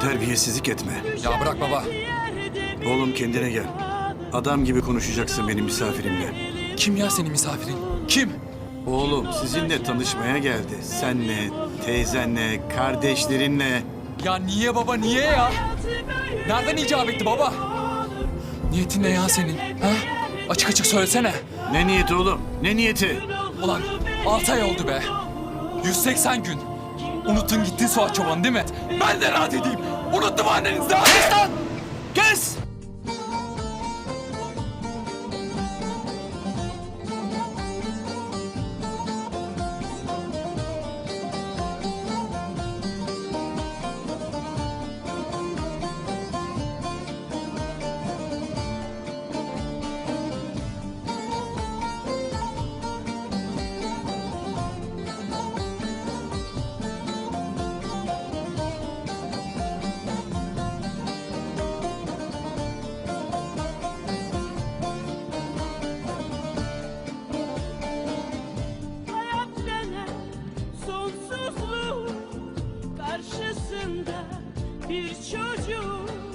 Terbiyesizlik etme. Ya bırak baba. Oğlum kendine gel. Adam gibi konuşacaksın benim misafirimle. Kim ya senin misafirin? Kim? Oğlum sizinle tanışmaya geldi. Senle, teyzenle, kardeşlerinle. Ya niye baba niye ya? Nereden icap etti baba? Niyetin ne ya senin? Ha? Açık açık söylesene. Ne niyeti oğlum? Ne niyeti? Ulan altı ay oldu be. 180 gün. Unuttun gittin Suat Çoban değil mi? Ben de rahat edeyim. Unuttum annenizi. Kes lan! yaşında bir çocuk.